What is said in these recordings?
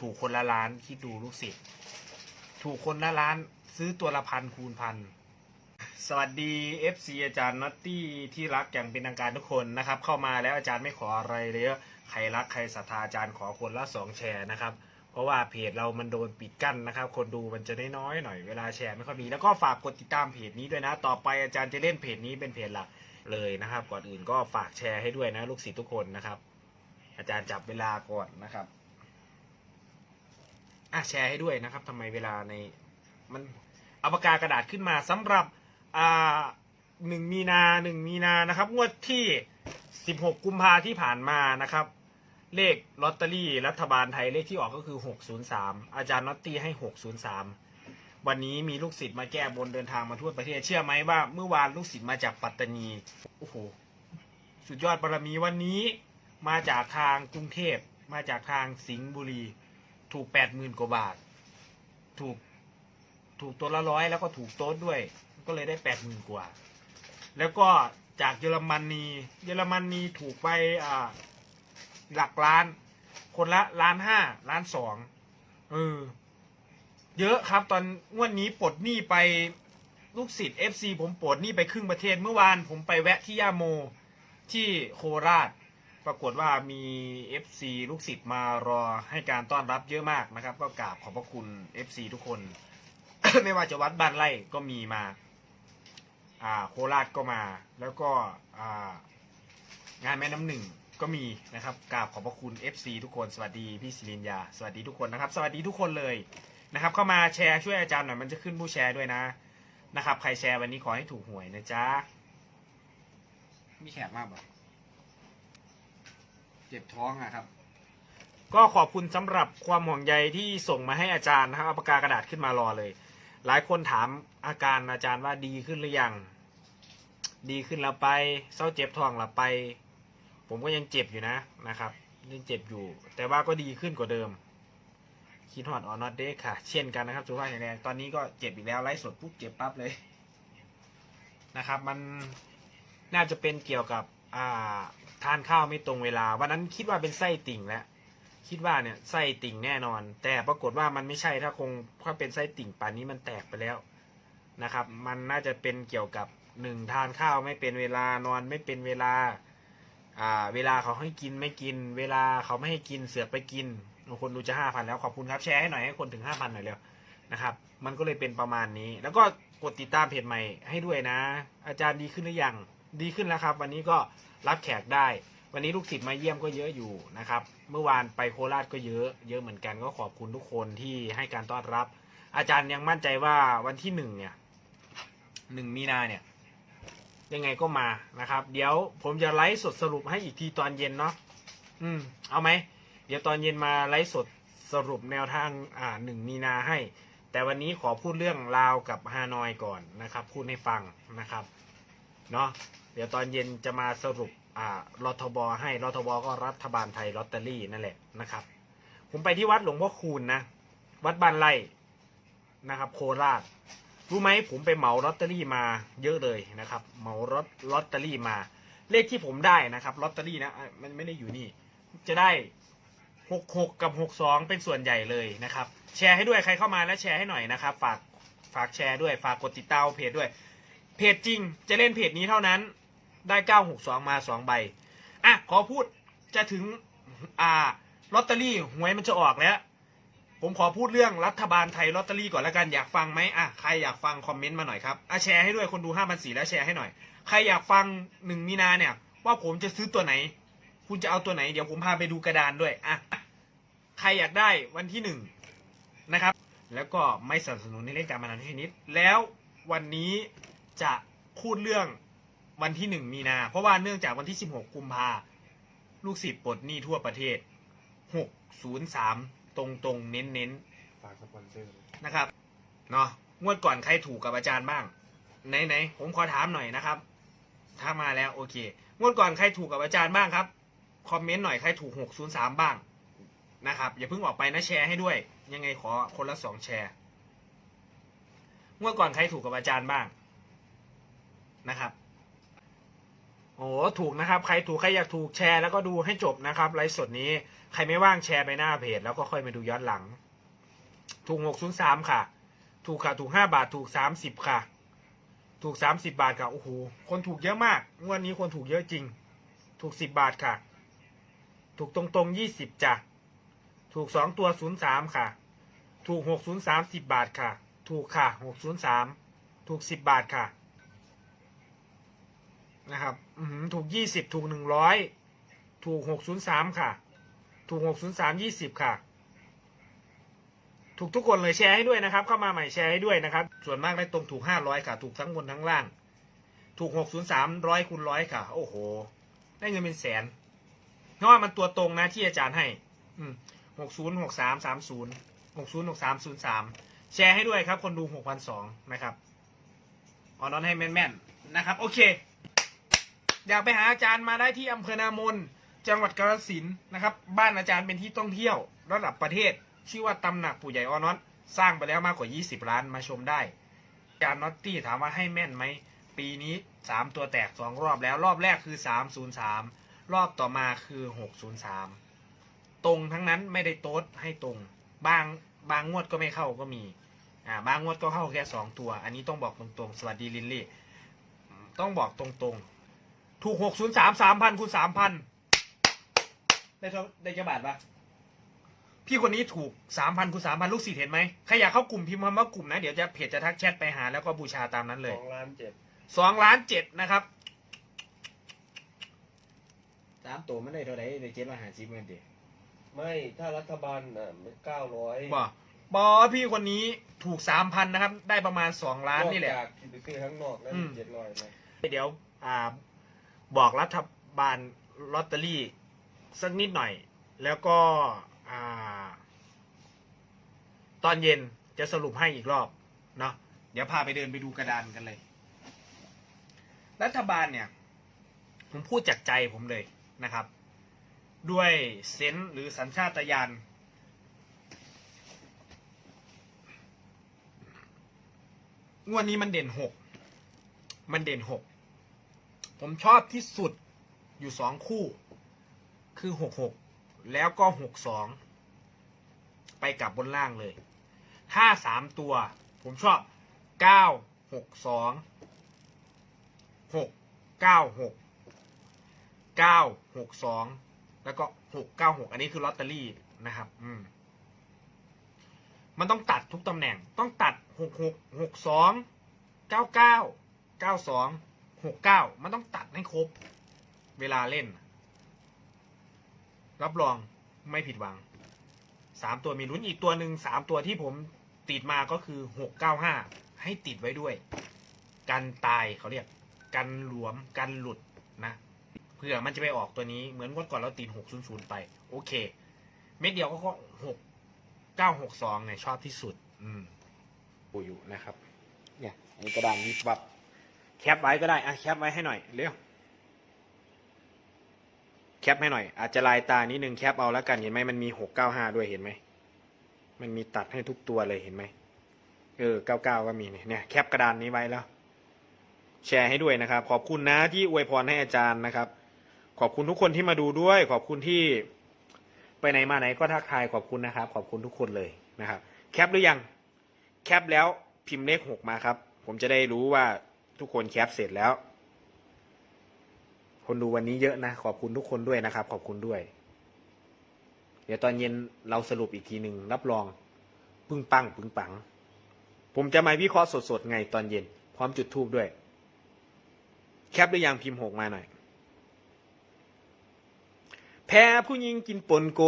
ถูกคนละล้าน คิดดูลูกศิษย์ถูกคนละล้าน ซื้อตัวละพันคูณพันสวัสดี FC อาจารย์นัตตี้ที่รักอย่างเป็นทางการทุกคนนะครับ เข้ามาแล้วอาจารย์ไม่ขออะไรเลยใครรักใครศรัทธาอาจารย์ขอคนละสองแชร์นะครับ เพราะว่าเพจเรามันโดนปิดกั้นนะครับ คนดูมันจะได้น้อยหน่อยเวลาแชร์ไม่ค่อยมีแล้วก็ฝากกดติดตามเพจนี้ด้วยนะ ต่อไปอาจารย์จะเล่นเพจนี้เป็นเพจหลักเลยนะครับ ก่อนอื่นก็ฝากแชร์ให้ด้วยนะ ลูกศิษย์ทุกคนนะครับ อาจารย์จับเวลาก่อนนะครับ อะแชร์ให้ด้วยนะครับทำไมเวลาในมันเอาปากกากระดาษขึ้นมาสำหรับอ่าหนึ่งมีนาหนึ่งมีนานะครับ งวดที่สิบหกกุมภาที่ผ่านมานะครับ เลขลอตเตอรี่รัฐบาลไทยเลขที่ออกก็คือ603อาจารย์น็อตตี้ให้603วันนี้มีลูกศิษย์มาแก้บนเดินทางมาทั่วประเทศเชื่อไหมว่า เมื่อวานลูกศิษย์มาจากปัตตานีโอ้โหสุดยอดบารมีวันนี้มาจากทางกรุงเทพมาจากทางสิงห์บุรี ถูก80,000กว่าบาท ถูกถูกตัวละร้อยแล้วก็ถูกโต๊ดด้วย ก็เลยได้80,000กว่า แล้วก็จากเยอรมนีเยอรมนีถูกไปอ่าหลักล้าน คนละล้านห้าล้านสองเออเยอะครับ ตอนงวดนนี้ปลดหนี้ไปลูกศิษย์ FC ผมปลดหนี้ไปครึ่งประเทศเมื่อวานผมไปแวะที่ย่าโมที่โคราช ปรากฏว่ามี FC ลูกศิษย์มารอให้การต้อนรับเยอะมากนะครับ ก็กราบขอบพระคุณ FC ทุกคน ไม่ว่าจะวัดบ้านไร่ก็มีมาอ่าโคราชก็มา แล้วก็อ่างานแม่น้ำหนึ่งก็มีนะครับกราบขอบพระคุณ FC ทุกคนสวัสดีพี่ศิรินยา สวัสดีทุกคนนะครับ สวัสดีทุกคนเลยนะครับ เข้ามาแชร์ช่วยอาจารย์หน่อยมันจะขึ้นผู้แชร์ด้วยนะนะครับ ใครแชร์วันนี้ขอให้ถูกหวยนะจ๊ะมีแขกมากบ่ เจ็บท้องอะครับ ก็ขอบคุณสำหรับความห่วงใยที่ส่งมาให้อาจารย์นะครับเอาปากกากระดาษขึ้นมารอเลย หลายคนถามอาการอาจารย์ว่าดีขึ้นหรือยัง ดีขึ้นแล้วไปเศร้าเจ็บท้องแล้วไป ผมก็ยังเจ็บอยู่นะนะครับยังเจ็บอยู่ แต่ว่าก็ดีขึ้นกว่าเดิมคิดฮอดออนอตเดค่ะ เช่นกันนะครับสุขภาพแข็งแรงตอนนี้ก็เจ็บอีกแล้วไลฟ์สดปุ๊บเจ็บปั๊บเลยนะครับ มันน่าจะเป็นเกี่ยวกับ อ่าทานข้าวไม่ตรงเวลา วันนั้นคิดว่าเป็นไส้ติ่งแล้วคิดว่าเนี่ยไส้ติ่งแน่นอน แต่ปรากฏว่ามันไม่ใช่ถ้าคงถ้าเป็นไส้ติ่งป่านนี้มันแตกไปแล้วนะครับ มันน่าจะเป็นเกี่ยวกับหนึ่งทานข้าวไม่เป็นเวลานอนไม่เป็นเวลาอ่าเวลาเขาให้กินไม่กิน เวลาเขาไม่ให้กินเสือกไปกินคนดูจะห้าพันแล้วขอบคุณครับแชร์ให้หน่อยให้คนถึงห้าพันหน่อยเร็วนะครับ มันก็เลยเป็นประมาณนี้ แล้วก็กดติดตามเพจใหม่ให้ด้วยนะ อาจารย์ดีขึ้นหรือยัง ดีขึ้นแล้วครับ วันนี้ก็รับแขกได้ วันนี้ลูกศิษย์มาเยี่ยมก็เยอะอยู่นะครับ เมื่อวานไปโคราชก็เยอะ เยอะเหมือนกันก็ขอบคุณทุกคนที่ให้การต้อนรับ อาจารย์ยังมั่นใจว่าวันที่หนึ่งเนี่ยหนึ่งมีนาเนี่ย ยังไงก็มานะครับ เดี๋ยวผมจะไลฟ์สดสรุปให้อีกทีตอนเย็นเนาะอืม เอาไหมเดี๋ยวตอนเย็นมาไลฟ์สดสรุปแนวทางอ่าหนึ่งมีนาให้ แต่วันนี้ขอพูดเรื่องลาวกับฮานอยก่อนนะครับ พูดให้ฟังนะครับ เนาะเดี๋ยวตอนเย็นจะมาสรุปอ่ารทบให้รทบก็รัฐบาลไทยลอตเตอรี่นั่นแหละนะครับ ผมไปที่วัดหลวงพ่อคูณนะ วัดบ้านไร่นะครับ โคราชรู้ไหมผมไปเหมาลอตเตอรี่มาเยอะเลยนะครับเหมารถลอตเตอรี่มา เลขที่ผมได้นะครับลอตเตอรี่นะมันไม่ได้อยู่นี่ จะได้หกหกกับหกสองเป็นส่วนใหญ่เลยนะครับ แชร์ให้ด้วยใครเข้ามาแล้วแชร์ให้หน่อยนะครับ ฝากฝากแชร์ด้วยฝากกดติดตามเพจด้วย เพจจริงจะเล่นเพจนี้เท่านั้น ได้เก้าหกสองมาสองใบ อะ ขอพูดจะถึง อ่า ลอตเตอรี่หวยมันจะออกแล้ว ผมขอพูดเรื่องรัฐบาลไทยลอตเตอรี่ก่อนแล้วกัน อยากฟังไหมอะ ใครอยากฟังคอมเมนต์มาหน่อยครับ อะแชร์ให้ด้วยคนดูห้าพันสี่แล้วแชร์ให้หน่อย ใครอยากฟังหนึ่งมีนาเนี่ย ว่าผมจะซื้อตัวไหน คุณจะเอาตัวไหน เดี๋ยวผมพาไปดูกระดานด้วย อะ ใครอยากได้วันที่หนึ่งนะครับ แล้วก็ไม่สนับสนุนในเล่นการพนันชนิด แล้ววันนี้ จะพูดเรื่องวันที่หนึ่งมีนา เพราะว่าเนื่องจากวันที่สิบหกกุมภาลูกศิษย์ปลดหนี้ทั่วประเทศหกศูนย์สามตรงตรงเน้นเน้นฝากสปอนเซอร์นะครับเนาะงวดก่อนใครถูกกับอาจารย์บ้างไหนไหนผมขอถามหน่อยนะครับ ถ้ามาแล้วโอเค งวดก่อนใครถูกกับอาจารย์บ้างครับ คอมเมนต์หน่อยใครถูกหกศูนย์สามบ้างนะครับอย่าเพิ่งออกไปนะแชร์ให้ด้วย ยังไงขอคนละสองแชร์งวดก่อนใครถูกกับอาจารย์บ้าง นะครับโอ้ถูกนะครับ ใครถูกใครอยากถูกแชร์แล้วก็ดูให้จบนะครับไลฟ์สดนี้ใครไม่ว่างแชร์ไปหน้าเพจแล้วก็ค่อยมาดูย้อนหลัง ถูกหกศูนย์สามค่ะ ถูกค่ะถูกห้าบาทถูกสามสิบค่ะ ถูกสามสิบาทค่ะโอ้โหคนถูกเยอะมากงวดนี้คนถูกเยอะจริง ถูกสิบบาทค่ะ ถูกตรงตรงยี่สิบจ้ะถูกสองตัวศูนย์สามค่ะ ถูกหกศูนย์สามสิบบาทค่ะ ถูกค่ะหกศูนย์สามถูกสิบบาทค่ะ นะครับถูกยี่สิบถูกหนึ่งร้อยถูกหกศูนย์สามค่ะ ถูกหกศูนย์สามยี่สิบค่ะ ถูกทุกคนเลยแชร์ให้ด้วยนะครับ เข้ามาใหม่แชร์ให้ด้วยนะครับ ส่วนมากได้ตรงถูกห้าร้อยค่ะ ถูกทั้งบนทั้งล่าง ถูกหกศูนย์สามร้อยคูณร้อยค่ะ โอ้โห ได้เงินเป็นแสนเพราะว่ามันตัวตรงนะที่อาจารย์ให้หกศูนย์หกสามสามศูนย์หกศูนย์หกสามศูนย์สามแชร์ให้ด้วยครับ คนดูหกพันสองนะครับออนอนให้แม่นๆนะครับ โอเค อยากไปหาอาจารย์มาได้ที่อำเภอนามน จังหวัดกาฬสินธุ์นะครับ บ้านอาจารย์เป็นที่ท่องเที่ยว ระดับประเทศ ชื่อว่าตำหนักปู่ใหญ่ออนอนสร้างไปแล้วมากกว่า 20 ล้านมาชมได้อาจารย์น็อตตี้ถามว่าให้แม่นไหม ปีนี้ 3 ตัวแตก 2 รอบแล้ว รอบแรกคือ 303 รอบต่อมาคือ 603 ตรงทั้งนั้นไม่ได้โต๊ดให้ตรง บางบางงวดก็ไม่เข้าก็มีอ่าบางงวดก็เข้าแค่ 2 ตัว อันนี้ต้องบอกตรงๆ สวัสดีลินลี่ ต้องบอกตรงๆ ถูก603 3,000คูณ3,000ได้เท่าได้กี่บาทปะพี่คนนี้ถูก3,000คูณ3,000ลูกศิษย์เห็นไหมใครอยากเข้ากลุ่มพิมพ์คำว่ากลุ่มนะ เดี๋ยวจะเพจจะทักแชทไปหาแล้วก็บูชาตามนั้นเลยสองล้านเจ็ดสองล้านเจ็ดนะครับสามตัวไม่ได้เท่าไหร่ได้เจ็ดร้อยห้าสิบเงินเดียไม่ถ้ารัฐบาลอะมันเก้าร้อยบ่บอพี่คนนี้ถูกสามพันนะครับ ได้ประมาณสองล้านนี่แหละจากที่ไปซื้อข้างนอกแล้วอืมเจ็ดร้อยนะเดี๋ยว อ่า บอกรัฐบาลลอตเตอรี่สักนิดหน่อย แล้วก็ตอนเย็นจะสรุปให้อีกรอบเนาะเดี๋ยวพาไปเดินไปดูกระดานกันเลย รัฐบาลเนี่ย ผมพูดจากใจผมเลยนะครับ ด้วยเซนส์หรือสัญชาตญาณงวดนี้มันเด่นหก มันเด่นหก ผมชอบที่สุดอยู่สองคู่ คือหกหกแล้วก็หกสองไปกลับบนล่างเลยถ้าสามตัว ผมชอบเก้าหกสองหกเก้าหกเก้าหกสองแล้วก็หกเก้าหกอันนี้คือลอตเตอรี่นะครับ อืมมันต้องตัดทุกตำแหน่ง ต้องตัดหกหกหกสองเก้าเก้าเก้าสอง หกเก้ามันต้องตัดให้ครบ เวลาเล่น รับรองไม่ผิดหวังสามตัวมีลุ้นอีกตัวหนึ่งสามตัวที่ผมติดมาก็คือหกเก้าห้าให้ติดไว้ด้วย กันตายเขาเรียก กันหลวมกันหลุดนะเผื่อมันจะไปออกตัวนี้เหมือนวันก่อนเราติดหกศูนย์ศูนย์ไป โอเค เม็ดเดียวก็หกเก้าหกสองเนี่ยชอบที่สุด อืมปูอยู่นะครับ เนี่ยอันนี้กระดานวิบวับ แคปไว้ก็ได้อะแคปไว้ให้หน่อยเร็วแคปให้หน่อย อาจจะลายตานิดนึงแคปเอาแล้วกันเห็นไหมมันมีหกเก้าห้าด้วยเห็นไหมมันมีตัดให้ทุกตัวเลยเห็นไหมเออเก้าเก้าก็มีเนี่ยเนี่ยแคปกระดานนี้ไว้แล้ว แชร์ให้ด้วยนะครับ ขอบคุณนะที่อวยพรให้อาจารย์นะครับ ขอบคุณทุกคนที่มาดูด้วย ขอบคุณที่ไปไหนมาไหนก็ทักทายขอบคุณนะครับ ขอบคุณทุกคนเลยนะครับ แคปหรือยัง แคปแล้วพิมพ์เลขหกมาครับ ผมจะได้รู้ว่า ทุกคนแคปเสร็จแล้ว คนดูวันนี้เยอะนะ ขอบคุณทุกคนด้วยนะครับ ขอบคุณด้วย เดี๋ยวตอนเย็นเราสรุปอีกทีหนึ่งรับรอง ปึ้งปังปึ้งปัง ผมจะมาวิเคราะห์สดๆไงตอนเย็น พร้อมจุดทูบด้วย แคปหรือยังพิมพ์หกมาหน่อย แพ้ผู้หญิงกินปนโก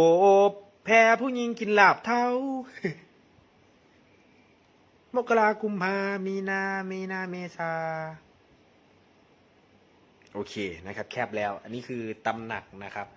บ แพ้ผู้หญิงกินลาบเท้า มกรากุมภามีนามีนาเมษาโอเคนะครับ แคบแล้ว อันนี้คือตำหนักนะครับ